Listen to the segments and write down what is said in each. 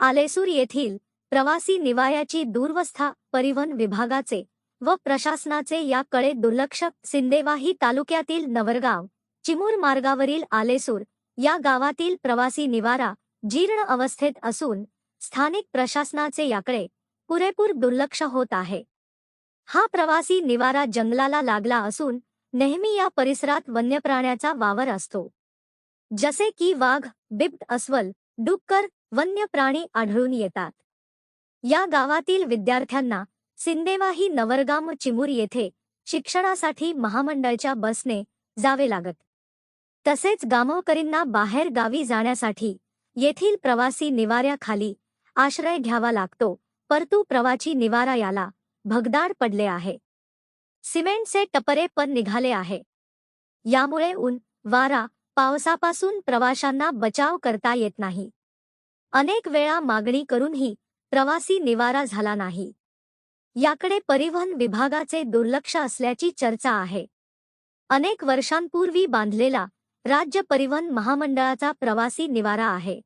आलेसूर येथील प्रवासी निवायाची दूरवस्था परिवहन विभागाचे व प्रशासनाचे याकडे दुर्लक्ष सिंदेवाही तालुक्यातील नवरगाव चिमूर मार्गावरील आलेसूर या गावातील प्रवासी निवारा जीर्ण अवस्थेत असून स्थानिक प्रशासनाचे याकडे पुरेपूर दुर्लक्ष होत आहे. हा प्रवासी निवारा जंगलाला लागला असून नेहमी या परिसरात वन्य प्राण्याचा वावर असतो. जसे की वाघ बिबट अस्वल डुक्कर वन्य प्राणी आढळून येतात. या गावातील विद्यार्थ्यांना सिंदेवाही नवरगाम चिमूर येथे शिक्षणासाठी महामंडळच्या बसने जावे लागत. तसेच गामवकरींना बाहेर गावी जाण्यासाठी येथील प्रवासी निवाऱ्याखाली आश्रय घ्यावा लागतो परंतु प्रवाची निवारा याला भगदाड पडले आहे. सिमेंटचे टपरे पण निघाले आहे. यामुळे ऊन वारा पावसापासून प्रवाशांना बचाव करता येत नाही. अनेक वेळा मागणी करूनही प्रवासी निवारा झाला नाही. याकडे परिवहन विभागाचे दुर्लक्ष असल्याची चर्चा आहे. अनेक वर्षांपूर्वी बांधलेला राज्य परिवहन महामंडळाचा प्रवासी निवारा आहे.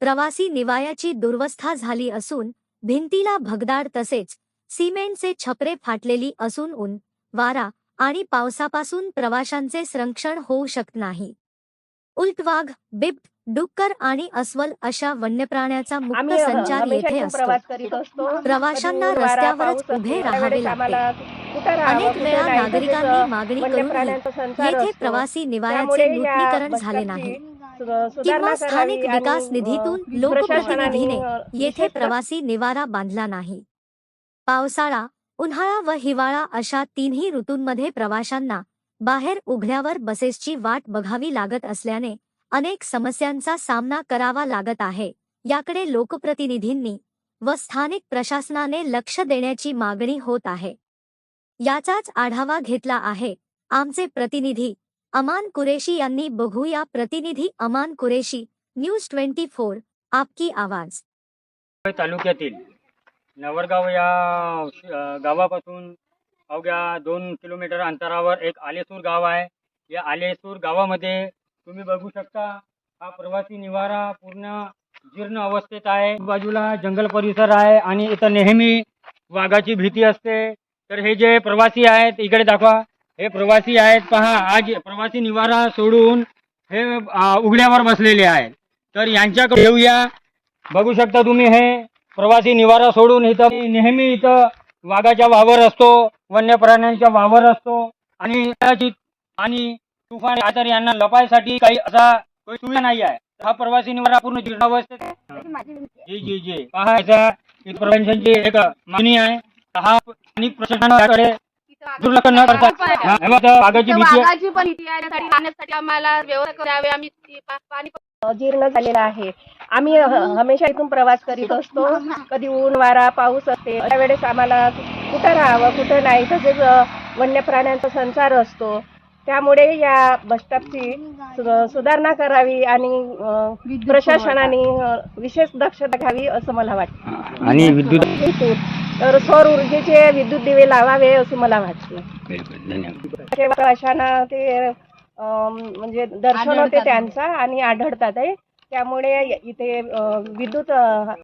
प्रवासी निवायाची दुर्वस्था झाली असून भिंतीला भगदाड तसेच सिमेंटचे छपरे फाटलेली असून ऊन वारा आणि पावसापासून प्रवाशांचे संरक्षण होऊ शकत नाही. उल्टवाघ बिबट डुक्कर आणि अस्वल अशा वन्यप्राण्याचा मुक्त आम्ही अ, संचार हमेशा येथे असतो. प्रवास करीत असतो. प्रवाशांना कधी वारा, रस्त्यावरच पाऊस उभे असतो, राहावे त्यावेळेस लागते. आम्हाला कुठं राहावं, अनेक कुठं वेळा नागरिकांनी मागणी वन्य करूनही प्राण्यांचा संसार येथे असतो. प्रवासी त्यामुळे या नूतनीकरण झाले नाही. सु- सुधारणा किंवा स्थानिक करावी विकास निधीतून अ, लोकप्रतिनिधीने प्रशासनाने, अ, येथे प्रवासी निवारा बांधला नाही. पावसाळा उन्हाळा व हिवाळा अशा तिन्ही ऋतूंमध्ये प्रवाशांना बाहेर उघड्यावर बसेसची वाट बघावी लागत असल्याने अनेक समस्यांचा सामना करावा लागत आहे. याकडे लोकप्रतिनिधींनी व स्थानिक प्रशासनाने लक्ष देण्याची मागणी होत आहे. याचाच आढावा घेतला आहे. आमचे प्रतिनिधी अमान कुरेशी यांनी बघूया. प्रतिनिधी Aman Qureshi news twenty four आपकी आवाज. तालुक्यातील नवरगाव या गावापासून अवघ्या दोन किलोमीटर अंतरावर एक आलेसूर गाव आहे. या आलेसूर गावामध्ये तुम्ही बघू शकता हा प्रवासी निवारा पूर्ण जीर्ण अवस्थेत आहे. बाजूला जंगल परिसर आहे आणि इथं नेहमी वाघाची भीती असते. तर हे जे प्रवासी आहेत इकडे दाखवा. हे प्रवासी आहेत पहा आज प्रवासी निवारा सोडून हे उघड्यावर बसलेले आहेत. तर यांच्याकडे येऊया. बघू शकता तुम्ही हे प्रवासी निवारा सोडून इथं नेहमी इथं वाघाचा वावर असतो वन्य प्राण्यांचा वावर असतो आणि आणि तुफान तर यांना लपायसाठी काही असा काही सुविधा नाही आहे. हा प्रवासी निवारा पूर्ण जीर्णावस्थेत. जी जी जी. पहा याचा इथं प्रवाशांची एक मागणी आहे. हा स्थानिक प्रशासनाकडे दुर्लक्ष न करता हा, हे भीती पण आम्हाला व्यवस्था करावी. आम्ही ती पा- पाणी अ, जीर्ण झालेला आहे. आम्ही हमेशा इथून प्रवास करीत असतो. कधी ऊन वारा पाऊस असते. अशा वेळेस आम्हाला कुठं राहावं कुठं नाही. तसेच वन्य प्राण्यांचा संसार असतो. त्यामुळे या बसस्टॉपची सु- सुधारणा करावी आणि प्रशासनाने विशेष दक्षता घ्यावी असं मला वाटतं. आणि विद्युत तर सौर ऊर्जेचे विद्युत दिवे लावावे असं मला वाटते. धन्यवाद. ते म्हणजे दर्शन होते त्यांचा आणि आढळतात आहे. त्यामुळे इथे विद्युत